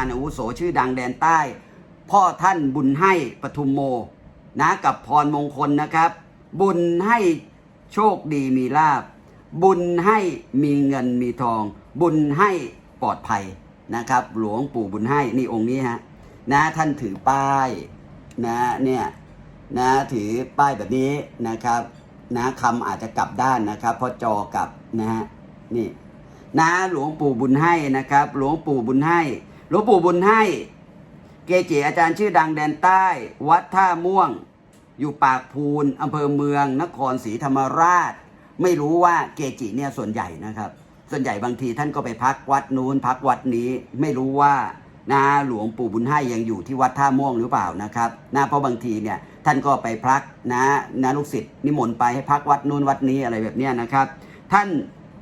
ารย์อาวุโสชื่อดังแดนใต้ พ่อท่านบุญให้ปทุมโมนะกับพรมงคลนะครับ บุญให้โชคดีมีลาบ บุญให้มีเงินมีทอง บุญให้ปลอดภัยนะครับ หลวงปู่บุญให้นี่องค์นี้ฮะนะท่านถือป้ายนะเนี่ยนะถือป้ายแบบนี้นะครับนะคำอาจจะกลับด้านนะครับเพราะจอกลับนะฮะนี่นะหลวงปู่บุญให้นะครับ หลวงปู่บุญให้ หลวงปู่บุญให้ เกจิอาจารย์ชื่อดังแดนใต้ วัดท่าม่วง อยู่ปากพูนอำเภอเมือง นครศรีธรรมราช ไม่รู้ว่าเกจิเนี่ยส่วนใหญ่นะครับ ส่วนใหญ่บางทีท่านก็ไปพักวัดนู้นพักวัดนี้ไม่รู้ว่านาหลวงปู่บุญให้ยังอยู่ที่วัดท่าม่วงหรือเปล่านะครับนะเพราะบางทีเนี่ยท่านก็ไปพักนะนะลูกศิษย์นิมนต์ไปให้พักวัดนู้นวัดนี้อะไรแบบนี้นะครับ ท่าน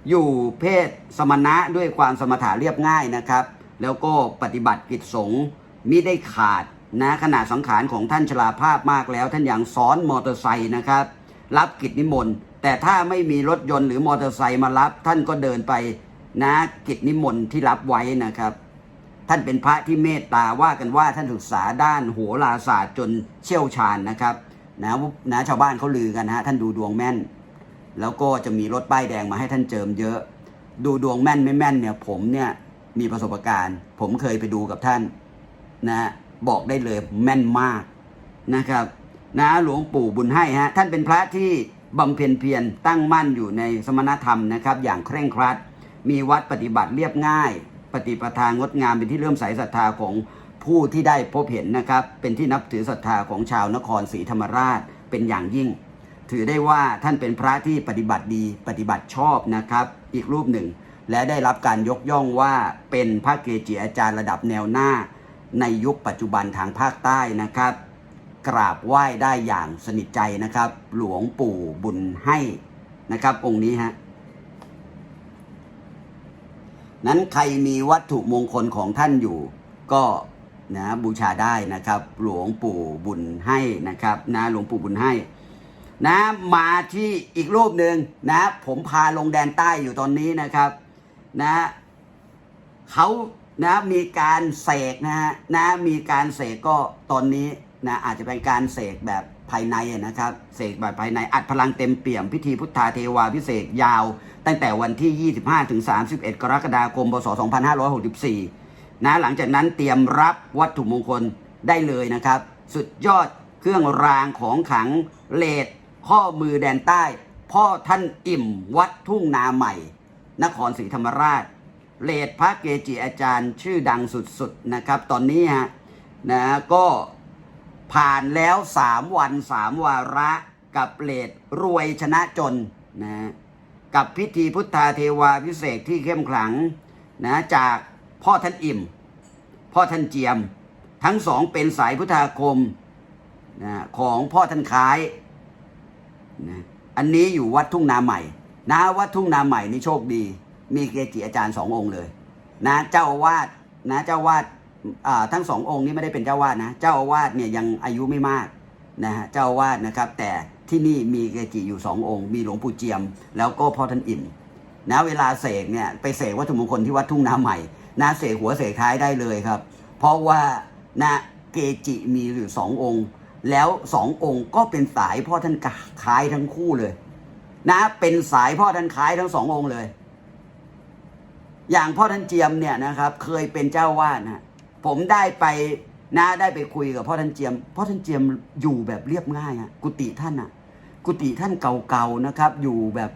อยู่เพศสมณะด้วยความสมถะเรียบง่ายนะครับ แล้วก็ปฏิบัติกิจสงฆ์มิได้ขาดนะขนาดสังขารของท่านชราภาพมากแล้ว ท่านยังซ้อนมอเตอร์ไซค์นะครับ รับกิจนิมนต์ แต่ถ้าไม่มีรถยนต์หรือมอเตอร์ไซค์มารับ ท่านก็เดินไปนะกิจนิมนต์ที่รับไว้นะครับ ท่านเป็นพระที่เมตตาว่ากันว่าท่านศึกษาด้านโหราศาสตร์จนเชี่ยวชาญนะครับนะนะชาวบ้านเขาลือกันนะฮะท่านดูดวงแม่น แล้วก็จะมีรถป้ายแดงมาให้ท่านเจิมเยอะ ดูดวงแม่นไม่แม่นเนี่ยผมเนี่ย มีประสบการณ์ ผมเคยไปดูกับท่านนะบอกได้เลยแม่นมากนะครับนะหลวงปู่บุญให้ฮะท่านเป็นพระที่บำเพ็ญเพียรตั้งมั่นอยู่ในสมณธรรมนะครับ อย่างเคร่งครัด มีวัดปฏิบัติเรียบง่าย ปฏิปทางดงามเป็นที่เริ่อมใสศรัทธาของผู้ที่ได้พบเห็นนะครับ เป็นที่นับถือศรัทธาของชาวนครศรีธรรมราชเป็นอย่างยิ่ง ถือได้ว่าท่านเป็นพระที่ปฏิบัติดีปฏิบัติชอบนะครับ อีกรูปหนึ่ง และได้รับการยกย่องว่าเป็นพระเกจิอาจารย์ระดับแนวหน้า ในยุคปัจจุบันทางภาคใต้นะครับ กราบไหว้ได้อย่างสนิทใจนะครับ หลวงปู่บุญให้นะครับ องค์นี้ฮะนั้นใครมีวัตถุมงคลของท่านอยู่ ก็นะบูชาได้นะครับ หลวงปู่บุญให้นะครับนะหลวงปู่บุญให้นะมาที่อีกรูปหนึ่งนะ ผมพาลงแดนใต้อยู่ตอนนี้นะครับ นะเขานะมีการเสกนะฮะนะมีการเสกก็ตอนนี้นะอาจจะเป็นการเสกแบบภายในนะครับเสกแบบภายในอัดพลังเต็มเปี่ยมพิธีพุทธาเทวาพิเศษยาว ตั้งแต่วันที่ 25ถึง31 กรกฎาคมพศ2564นะหลังจากนั้นเตรียมรับวัตถุมงคลได้เลยนะครับ สุดยอดเครื่องรางของขลังเลดข้อมือแดนใต้ พ่อท่านอิ่มวัดทุ่งนาใหม่ นครศรีธรรมราช เลดพระเกจิอาจารย์ชื่อดังสุดๆนะครับ ตอนนี้ฮะนะก็ผ่านแล้ว 3 วัน 3 วาระกับเลดรวยชนะจนนะกับพิธีพุทธาเทวาพิเศษที่เข้มขลังนะจากพ่อท่านอิ่ม พ่อท่านเจียม ทั้งสองเป็นสายพุทธาคมนะของพ่อท่านคล้ายนะอันนี้อยู่วัดทุ่งนาใหม่ นะวัดทุ่งนาใหม่นี่โชคดี มีเกจิอาจารย์สององค์เลย นะ เจ้าอาวาสนะเจ้าวาสอ่าทั้งสององค์นี้ไม่ได้เป็นเจ้าวาสนะ เจ้าอาวาสเนี่ยยังอายุไม่มากนะฮะเจ้าอาวาสนะครับ แต่ที่นี่มีเกจิอยู่สององค์ มีหลวงปู่เจียม แล้วก็พ่อท่านอิ่มนะเวลาเสกเนี่ยไปเสกวัตถุมงคลที่วัดทุ่งนาใหม่นะเสกหัวเสกท้ายได้เลยครับ เพราะว่านะเกจิมีอยู่สององค์ แล้วสององค์ก็เป็นสายพ่อท่านคล้ายทั้งคู่เลย นะ เป็นสายพ่อท่านคล้ายทั้งสององค์เลย อย่างพ่อท่านเจียมเนี่ยนะครับ เคยเป็นเจ้าวาดนะผมได้ไปนะได้ไปคุยกับพ่อท่านเจียม พ่อท่านเจียมอยู่แบบเรียบง่ายอะกุฏิท่านอะกุฏิท่านเก่าๆนะครับ อยู่แบบ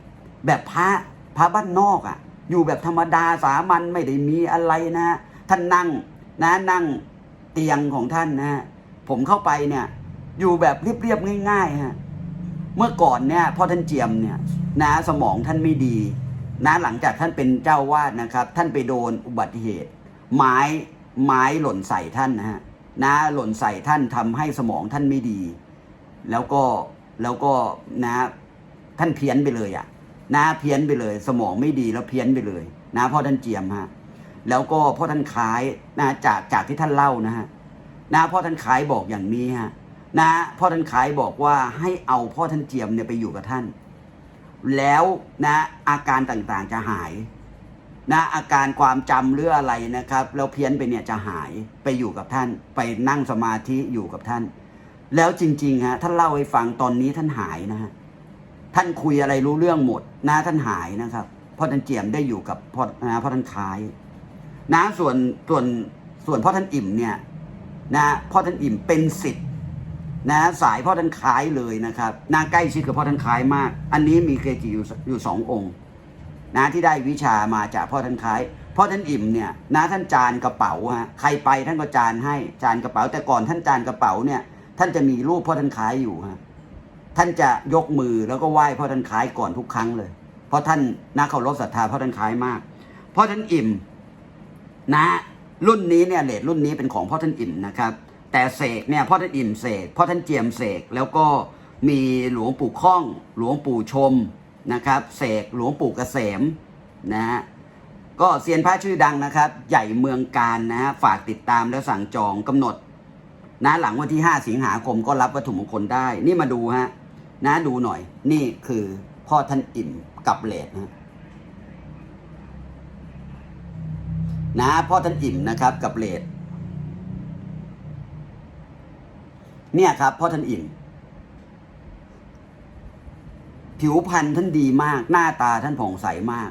แบบพระพระบ้านนอกอะอยู่แบบธรรมดาสามัญไม่ได้มีอะไรนะท่านนั่งนะนั่งเตียงของท่านนะผมเข้าไปเนี่ย อยู่แบบเรียบๆง่ายๆฮะ เมื่อก่อนเนี่ยพ่อท่านเจียมเนี่ยนะสมองท่านไม่ดีนะหลังจากท่านเป็นเจ้าวาดนะครับ ท่านไปโดนอุบัติเหตุ ไม้ไม้หล่นใส่ท่านนะฮะนะหล่นใส่ท่านทำให้สมองท่านไม่ดี แล้วก็แล้วก็นะท่านเพี้ยนไปเลยอะ่ะนะเพี้ยนไปเลย สมองไม่ดีแล้วเพี้ยนไปเลย นะพ่อท่านเจียมฮะแล้วก็พ่อท่านคล้ายนะจากจากที่ท่านเล่านะฮะนะพ่อท่านคล้ายบอกอย่างนี้ฮะ นะพ่อท่านขายบอกว่าให้เอาพ่อท่านเจียมเนี่ยไปอยู่กับท่าน แล้วนะอาการต่างๆจะหายนะอาการความจำหรืออะไรนะครับแล้วเพี้ยนไปเนี่ยจะหายไปอยู่กับท่าน ไปนั่งสมาธิอยู่กับท่าน แล้วจริงๆฮะท่านเล่าให้ฟังตอนนี้ท่านหายนะฮะท่านคุยอะไรรู้เรื่องหมดนะท่านหายนะครับพ่อท่านเจียมได้อยู่กับพ่อนะพ่อท่านคายนะส่วนส่วนส่วนพ่อท่านอิ่มเนี่ยนะพ่อท่านอิ่มเป็นสิทธิ์ นะสายพ่อท่านคล้ายเลยนะครับนาใกล้ชิดกับพ่อท่านคล้ายมาก อันนี้มีเกจิอยู่อยู่สององค์นะที่ได้วิชามาจากพ่อท่านคล้ายพ่อท่านอิ่มเนี่ยนะท่านจานกระเป๋าฮะใครไปท่านก็จานให้จานกระเป๋า แต่ก่อนท่านจานกระเป๋าเนี่ย ท่านจะมีรูปพ่อท่านคล้ายอยู่ฮะท่านจะยกมือแล้วก็ไหว้พ่อท่านคล้ายก่อนทุกครั้งเลย เพราะท่านน่าเคารพศรัทธาพ่อท่านคล้ายมากพ่อท่านอิ่มนะรุ่นนี้เนี่ยเลทรุ่นนี้เป็นของพ่อท่านอิ่มนะครับ แต่เสกเนี่ยพ่อท่านอิ่มเสกพ่อท่านเจียมเสกแล้วก็มีหลวงปู่ข้องหลวงปู่ชมนะครับเสกหลวงปู่เกษมนะฮะก็เซียนพระชื่อดังนะครับ ใหญ่เมืองการนะฮะฝากติดตามแล้วสั่งจองกำหนดนะหลังวันที่ 5 สิงหาคมก็รับวัตถุมงคลได้ นี่มาดูฮะนะดูหน่อย นี่คือพ่อท่านอิ่มกับเลดนะนะพ่อท่านอิ่มนะครับกับเลด เนี่ยครับพ่อท่านอิ่มผิวพรรณท่านดีมาก หน้าตาท่านผ่องใสมาก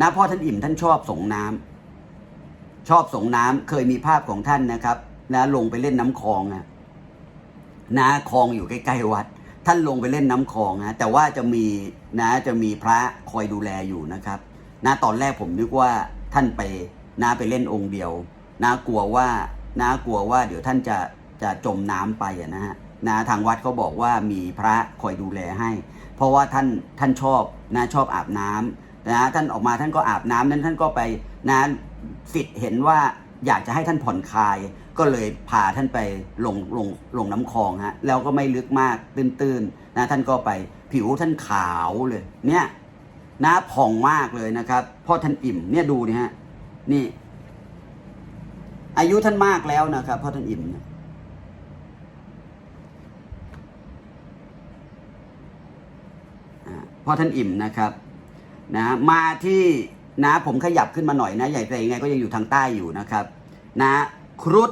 นะพ่อท่านอิ่มท่านชอบสงน้ำชอบสงน้ำเคยมีภาพของท่านนะครับนะลงไปเล่นน้ำคลองนะนะคลองอยู่ใกล้ๆวัด ท่านลงไปเล่นน้ำคลองนะแต่ว่าจะมีนะจะมีพระคอยดูแลอยู่นะครับนะตอนแรกผมนึกว่าท่านไปนะไปเล่นองค์เดียวนะกลัวว่านะกลัวว่าเดี๋ยวท่านจะ จะจมน้ำไปอะนะฮะนะทางวัดเขาบอกว่ามีพระคอยดูแลให้ เพราะว่าท่านท่านชอบนะชอบอาบน้ำนะท่านออกมาท่านก็อาบน้ำนั้นท่านก็ไปนะสิทธิ์เห็นว่าอยากจะให้ท่านผ่อนคลาย ก็เลยพาท่านไปลงลงลงน้ำคลองฮะแล้วก็ไม่ลึกมากตื้นๆนะท่านก็ไปผิวท่านขาวเลยเนี่ยนะผ่องมากเลยนะครับพ่อท่านอิ่มเนี่ยดูนี่ฮะนี่ อายุท่านมากแล้วนะครับพ่อท่านอิ่มเนี่ยอ่า พ่อท่านอิ่มนะครับนะมาที่นะผมขยับขึ้นมาหน่อยนะใหญ่แต่ยังไงก็ยังอยู่ทางใต้อยู่นะครับนะครุฑ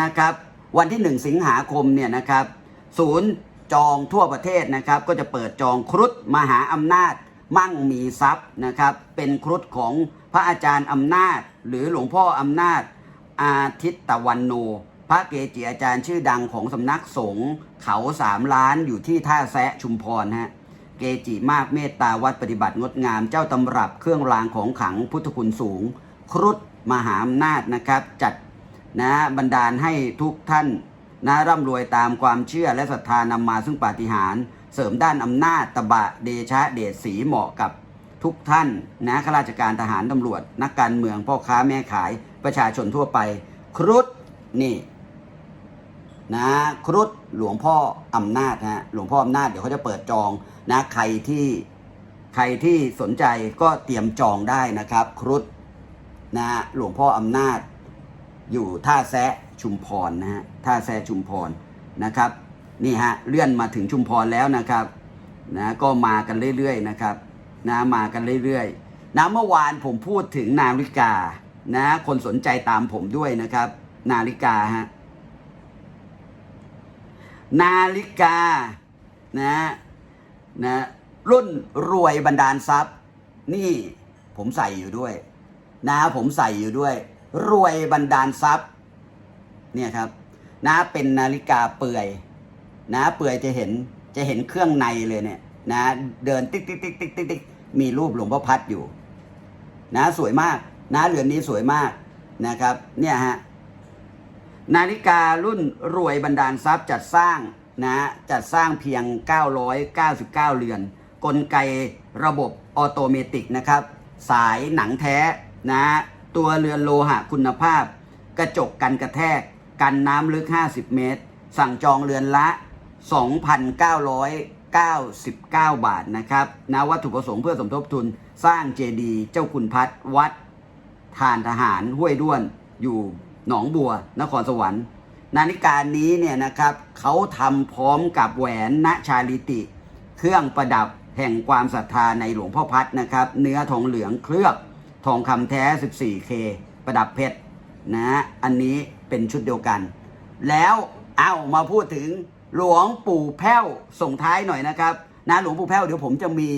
นะครับวันที่หนึ่งสิงหาคมเนี่ยนะครับศูนย์จองทั่วประเทศนะครับ ก็จะเปิดจองครุฑมหาอำนาจมั่งมีทรัพย์นะครับ เป็นครุฑของพระอาจารย์อำนาจ หรือหลวงพ่ออำนาจอาทิตตะวันโน พระเกจิอาจารย์ชื่อดังของสำนักสงฆ์เขาสามล้านอยู่ที่ท่าแซะชุมพรฮะ เกจิมากเมตตาวัดปฏิบัติงดงาม เจ้าตำรับเครื่องรางของขังพุทธคุณสูง ครุฑมหาอำนาจนะครับ จัดนะบันดาลให้ทุกท่านนะร่ำรวยตามความเชื่อและศรัทธานำมาซึ่งปาฏิหาริย์เสริมด้านอำนาจตบะเดชะเดชสีเหมาะกับทุกท่านนะข้าราชการทหารตำรวจ นักการเมืองพ่อค้าแม่ขายประชาชนทั่วไป ครุฑนี่นะครุฑหลวงพ่ออำนาจนะฮะหลวงพ่ออำนาจเดี๋ยวเขาจะเปิดจอง นะใครที่ใครที่สนใจก็เตรียมจองได้นะครับ ครุฑนะหลวงพ่ออำนาจ อยู่ท่าแซะชุมพรนะฮะท่าแซะชุมพรนะครับนี่ฮะเลื่อนมาถึงชุมพรแล้วนะครับนะก็มากันเรื่อยๆนะครับนะมากันเรื่อยๆนะเมื่อวานผมพูดถึงนาฬิกานะคนสนใจตามผมด้วยนะครับ นาฬิกาฮะนาฬิกานะ นะรุ่นรวยบันดาลทรัพย์ นี่ผมใส่อยู่ด้วย นะผมใส่อยู่ด้วย รวยบันดาลทรัพย์ เนี่ยครับ นะเป็นนาฬิกาเปื่อย นะเปื่อยจะเห็นจะเห็นเครื่องในเลยเนี่ย นะ เดินติ๊กติ๊กติ๊กติ๊กติ๊กติ๊กมีรูปหลวงพ่อพัดอยู่ นะสวยมาก นะเหรือนนี้สวยมากนะครับ เนี่ยฮะนาฬิการุ่นรวยบรรดาลทรัพย์จัดสร้าง นะจัดสร้างเพียง 999 เรือน กลไกระบบออโตเมติกนะครับ สายหนังแท้นะตัวเรือนโลหะคุณภาพ กระจกกันกระแทก กันน้ำลึก 50 เมตร สั่งจองเรือนละ 2,999 บาทนะครับนะวัตถุประสงค์เพื่อสมทบทุนสร้างเจดีย์เจ้าคุณพัดวัดทานทหารห้วยด้วนอยู่หนองบัว นครสวรรค์ นาฬิกานี้เนี่ยนะครับเขาทำพร้อมกับแหวนณชาลิติ เครื่องประดับแห่งความศรัทธาในหลวงพ่อพัดนะครับ เนื้อทองเหลืองเคลือบทองคำแท้ 14K ประดับเพชรนะอันนี้เป็นชุดเดียวกัน แล้วเอามาพูดถึงหลวงปู่แพ้วส่งท้ายหน่อยนะครับนะหลวงปู่แพ้วเดี๋ยวผมจะมี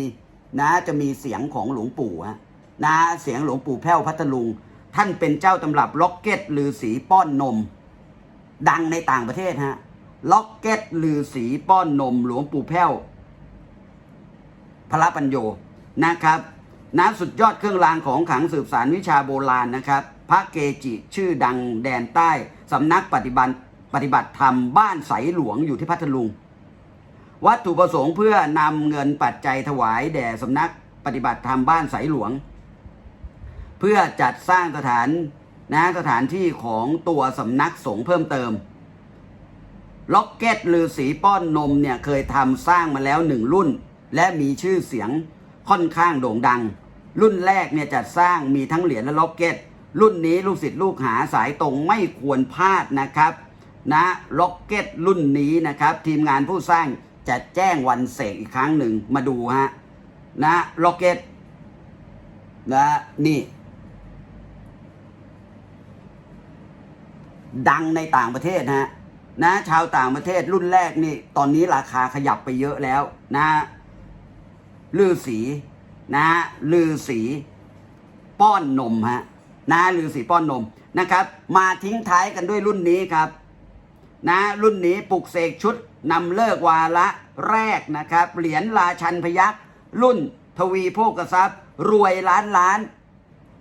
นะจะมีเสียงของหลวงปู่นะเสียงหลวงปู่แพ้วพัทลุง ท่านเป็นเจ้าตำรับล็อกเก็ตลือสีป้อนนม ดังในต่างประเทศฮะ ล็อกเก็ตลือสีป้อนนมหลวงปู่แพ้วพระปัญโยนะครับนะสุดยอดเครื่องรางของขลังสืบสารวิชาโบราณนะครับ พระเกจิชื่อดังแดนใต้สำนักปฏิบัติปฏิบัติธรรมบ้านใสหลวงอยู่ที่พัทลุง วัตถุประสงค์เพื่อนำเงินปัจจัยถวายแด่สำนักปฏิบัติธรรมบ้านใสหลวง เพื่อจัดสร้างสถาน นะสถานที่ของตัวสำนักสงฆ์เพิ่มเติม ล็อกเก็ตลือสีป้อนนมเนี่ยเคยทำสร้างมาแล้วหนึ่งรุ่น และมีชื่อเสียงค่อนข้างโด่งดัง รุ่นแรกเนี่ยจัดสร้างมีทั้งเหรียญและล็อกเก็ต รุ่นนี้ลูกศิษย์ลูกหาสายตรงไม่ควรพลาดนะครับ นะล็อกเก็ตรุ่นนี้นะครับ ทีมงานผู้สร้างจะแจ้งวันเสกอีกครั้งหนึ่งมาดูฮะนะล็อกเก็ตนะนี่ ดังในต่างประเทศฮะนะชาวต่างประเทศรุ่นแรกนี่ ตอนนี้ราคาขยับไปเยอะแล้วนะลือสีนะลือสีป้อนนมฮะนะลือสีป้อนนมนะครับ มาทิ้งท้ายกันด้วยรุ่นนี้ครับ นะรุ่นนี้ปลุกเสกชุดนำเลิกวาระแรกนะครับ เหรียญราชันพยักษ์รุ่นทวีโภคทรัพย์ รวยล้านล้าน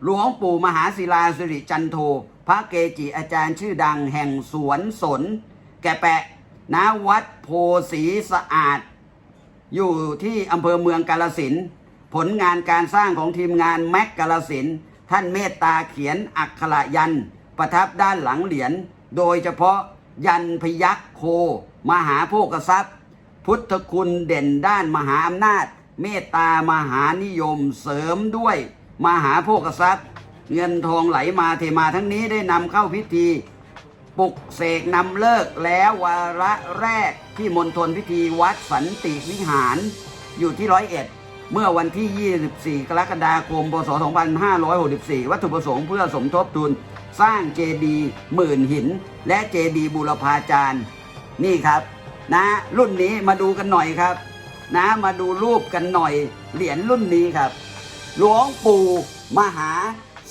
หลวงปู่มหาศิลาสิริจันโท พระเกจิอาจารย์ชื่อดังแห่งสวนสน แกแปะณวัดโพสีสะอาด อยู่ที่อำเภอเมืองกาลสินผลงานการสร้างของทีมงานแม็กกาลสินท่านเมตตาเขียนอักขระยัน ประทับด้านหลังเหรียญโดยเฉพาะยันพยัคฆ์โค มหาโภคทรัพย์ พุทธคุณเด่นด้านมหาอำนาจ เมตตามหานิยมเสริมด้วย มาหาโภคทรัพย์ เงินทองไหลมาเทมาทั้งนี้ได้นำเข้าพิธีปลุกเสกนำเลิกแล้ววาระแรกที่มณฑลพิธีวัดสันติวิหารอยู่ที่ร้อยเอ็ดเมื่อวันที่ 24 กรกฎาคม พศ 2564 วัตถุประสงค์เพื่อสมทบทุน สร้างเจดีหมื่นหิน และเจดีบูรพาจารย์ นี่ครับ นะรุ่นนี้มาดูกันหน่อยครับ นะมาดูรูปกันหน่อย เหรียญรุ่นนี้ครับ หลวงปู่มหา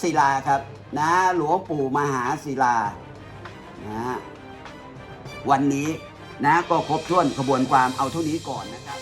ศิลาครับนะหลวงปู่มหาศิลานะวันนี้นะก็ครบถ้วนขบวนความเอาเท่านี้ก่อนนะครับ